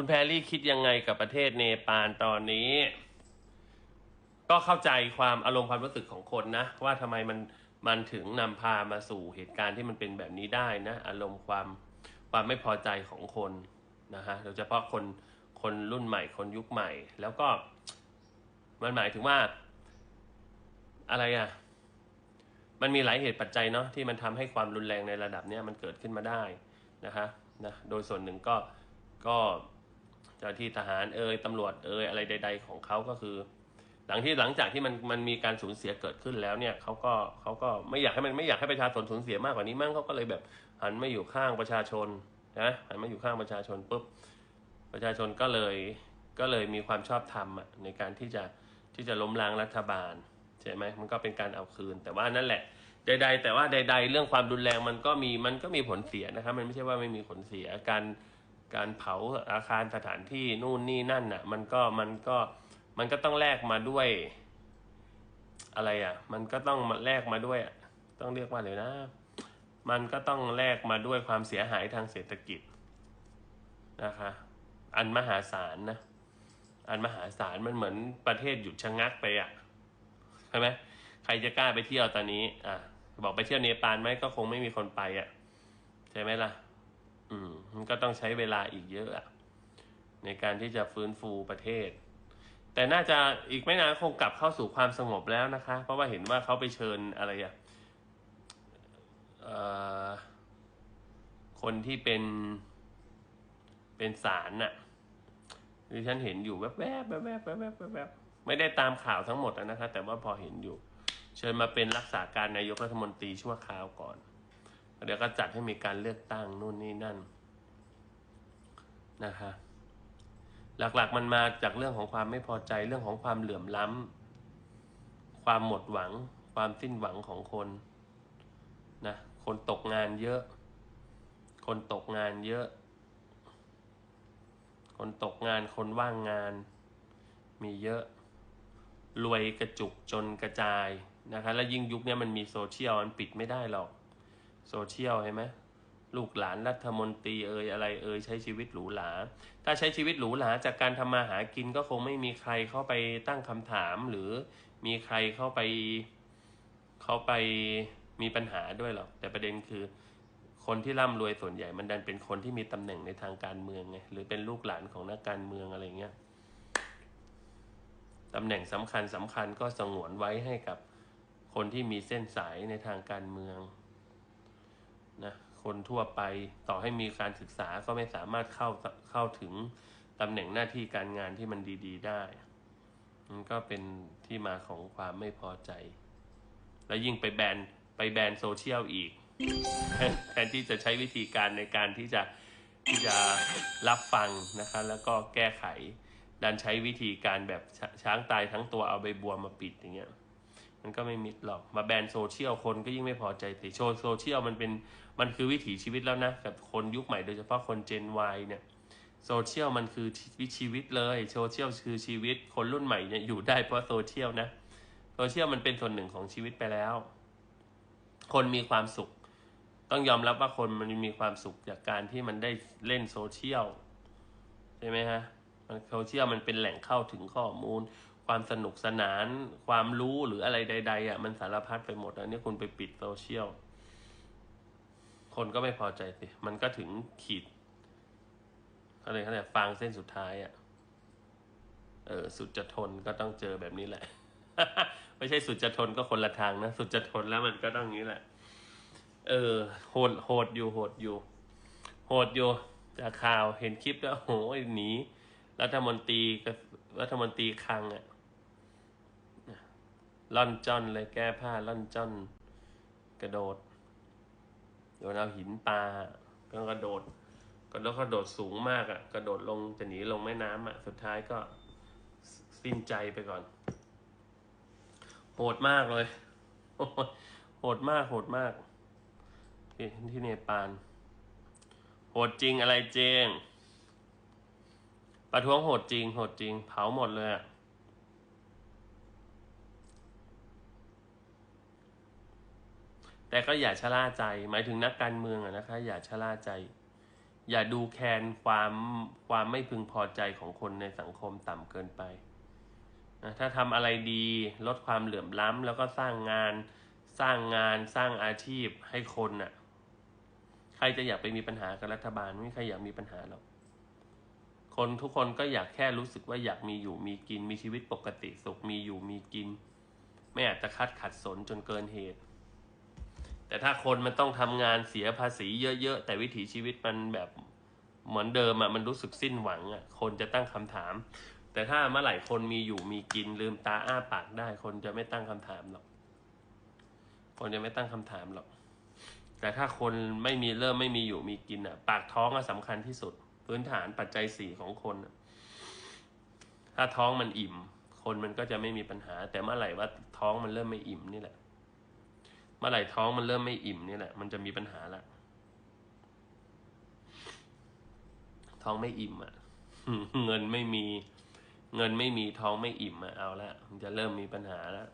คุณแพรรี่คิดยังไงกับประเทศเนปาลตอนนี้ ก็เข้าใจความอารมณ์ความรู้สึกของคนนะ ว่าทำไมมันมันถึงนำพามาสู่เหตุการณ์ที่มันเป็นแบบนี้ได้นะ อารมณ์ความความไม่พอใจของคนนะฮะโดยเฉพาะคนคนรุ่นใหม่คนยุคใหม่ แล้วก็ มันหมายถึงว่า อะไรอะ มันมีหลายเหตุปัจจัยเนาะที่มันทำให้ความรุนแรงในระดับเนี้ยมันเกิดขึ้นมาได้นะคะนะโดยส่วนหนึ่งก็ก็ เจ้าที่ทหารเอ่ยตำรวจเอ่ยอะไรใด ๆ ของเขาก็คือ หลังที่หลังจากที่มันมันมีการสูญเสียเกิดขึ้นแล้วเนี่ยเขาก็เขาก็ไม่อยากให้มันไม่อยากให้ประชาชนสูญเสียมากกว่านี้มั้งเขาก็เลยแบบหันมาอยู่ข้างประชาชนนะหันมาอยู่ข้างประชาชนปุ๊บประชาชนก็เลยก็เลยมีความชอบธรรมในการที่จะที่จะล้มล้างรัฐบาลใช่ไหมมันก็เป็นการเอาคืน แต่ว่านั่นแหละใดๆแต่ว่าใด ๆ เรื่องความรุนแรงมันก็มีมันก็มีผลเสียนะครับ มันไม่ใช่ว่าไม่มีผลเสียการ การเผาอาคารสถานที่นู่นนี่นั่นน่ะ มันก็มันก็มันก็ต้องแลกมาด้วย อะไรอะ มันก็ต้องมาแลกมาด้วย ต้องเรียกว่าเลยนะ มันก็ต้องแลกมาด้วยความเสียหายทางเศรษฐกิจนะคะ อันมหาศาลนะอันมหาศาลมันเหมือนประเทศหยุดชะงักไปอะใช่ไหมใครจะกล้าไปเที่ยวตอนนี้ อะ บอกไปเที่ยวเนปาลไหมก็คงไม่มีคนไปอะใช่ไหมล่ะ มันก็ต้องใช้เวลาอีกเยอะในการที่จะฟื้นฟูประเทศ แต่น่าจะอีกไม่นานคงกลับเข้าสู่ความสงบแล้วนะคะ เพราะว่าเห็นว่าเขาไปเชิญอะไรอะเอ่อคนที่เป็นเป็นศาลน่ะดิฉันเห็นอยู่แวบๆแวบๆแวบๆแวบๆแวบๆแวบๆไม่ได้ตามข่าวทั้งหมดนะคะ แต่ว่าพอเห็นอยู่ เชิญมาเป็นรักษาการนายกรัฐมนตรีชั่วคราวก่อนเดี๋ยวก็จัดให้มีการเลือกตั้งนู่นนี่นั่น นะคะหลักๆมันมาจากเรื่องของความไม่พอใจเรื่องของความเหลื่อมล้ำความหมดหวัง ความสิ้นหวังของคนนะคนตกงานเยอะ คนตกงานเยอะ คนตกงานคนว่างงาน มีเยอะ รวยกระจุกจนกระจายนะคะแล้วยิ่งยุคนี้มันมีโซเชียลมันปิดไม่ได้หรอกโซเชียลเห็นไหม ลูกหลานรัฐมนตรีเอ่ยอะไรเอ่ยใช้ชีวิตหรูหรา ถ้าใช้ชีวิตหรูหราจากการทำมาหากินก็คงไม่มีใครเข้าไปตั้งคำถาม หรือมีใครเข้าไปเข้าไปมีปัญหาด้วยหรอก แต่ประเด็นคือ คนที่ร่ำรวยส่วนใหญ่มันดันเป็นคนที่มีตำแหน่งในทางการเมืองไงหรือเป็นลูกหลานของนักการเมืองอะไรเงี้ยตำแหน่งสำคัญสำคัญก็สงวนไว้ให้กับคนที่มีเส้นสายในทางการเมืองนะ คนทั่วไป ต่อให้มีการศึกษาก็ไม่สามารถเข้าเข้าถึงตำแหน่งหน้าที่การงานที่มันดี ๆ ได้มันก็เป็นที่มาของความไม่พอใจ และยิ่งไปแบนไปแบนโซเชียลอีก แทนที่จะใช้วิธีการในการที่จะที่จะรับฟังนะคะ แล้วก็แก้ไข ดันใช้วิธีการแบบชช้างตายทั้งตัวเอาใบบัวมาปิดอย่างเงี้ย มันก็ไม่มิดหรอก มาแบนโซเชียลคนก็ยิ่งไม่พอใจติโชว์โซเชียลมันเป็นมันคือวิถีชีวิตแล้วนะ กับคนยุคใหม่โดยเฉพาะคนเจน Y เนี่ยโซเชียลมันคือวิชีวิตเลยโซเชียลคือชีวิตคนรุ่นใหม่เนี่ยอยู่ได้เพราะโซเชียลนะโซเชียลมันเป็นส่วนหนึ่งของชีวิตไปแล้ว คนมีความสุข ต้องยอมรับว่าคนมันมีความสุขจากการที่มันได้เล่นโซเชียลใช่ไหมฮะโซเชียลมันเป็นแหล่งเข้าถึงข้อมูล ความสนุกสนาน ความรู้หรืออะไรใด ๆอะมันสารพัดไปหมดอันนี้คุณไปปิดโซเชียลคนก็ไม่พอใจสิ มันก็ถึงขีดเขาเลยเขาเนี่ยฟางเส้นสุดท้ายอะ เออ สุดจะทนก็ต้องเจอแบบนี้แหละ ไม่ใช่สุดจะทนก็คนละทางนะ สุดจะทนแล้วมันก็ต้องนี้แหละ เออ โหด โหดอยู่ โหดอยู่ โหดอยู่ จากข่าวเห็นคลิปแล้วโหยหนีรัฐมนตรีรัฐมนตรีคังอะ ล่อนจ้อนเลยแก้ผ้าล่อนจ้อน กระโดดโดนเอาหินปลาก็กระโดดกระโดดกระโดดสูงมากอะ่ะ กระโดดลงจะหนีลงแม่น้ำอะ่ะ สุดท้ายก็สิ้นใจไปก่อน โหดมากเลย โหดมากโหดมากที่ที่เนปาลโหดจริงอะไรเจงประท้วงโหดจริง โหดจริง เผาหมดเลยอะ แต่ก็อย่าชะล่าใจ หมายถึงนักการเมืองอะนะคะ อย่าชะล่าใจ อย่าดูแคลนความความไม่พึงพอใจของคนในสังคมต่ำเกินไปนะถ้าทำอะไรดีลดความเหลื่อมล้ำแล้วก็สร้างงานสร้างงานสร้างอาชีพให้คนน่ะ ใครจะอยากไปมีปัญหากับรัฐบาล ไม่ใครอยากมีปัญหาหรอกคนทุกคนก็อยากแค่รู้สึกว่าอยากมีอยู่มีกินมีชีวิตปกติสุขมีอยู่มีกิน ไม่อาจจะคัดขัดสนจนเกินเหตุ แต่ถ้าคนมันต้องทำงานเสียภาษีเยอะ ๆ แต่วิถีชีวิตมันแบบเหมือนเดิมอะมันรู้สึกสิ้นหวังอะคนจะตั้งคำถาม แต่ถ้าเมื่อไหร่คนมีอยู่มีกินลืมตาอ้าปากได้ คนจะไม่ตั้งคำถามหรอก คนจะไม่ตั้งคำถามหรอก แต่ถ้าคนไม่มีเริ่มไม่มีอยู่มีกินอะปากท้องอะสำคัญที่สุด พื้นฐานปัจจัยสี่ของคน ถ้าท้องมันอิ่ม คนมันก็จะไม่มีปัญหา แต่เมื่อไหร่ว่าท้องมันเริ่มไม่อิ่มนี่แหละ เมื่อไหร่ท้องมันเริ่มไม่อิ่มนี่แหละ มันจะมีปัญหาละท้องไม่อิ่มอะเงินไม่มี เงินไม่มีท้องไม่อิ่มอะเอาละมันจะเริ่มมีปัญหาแล้ว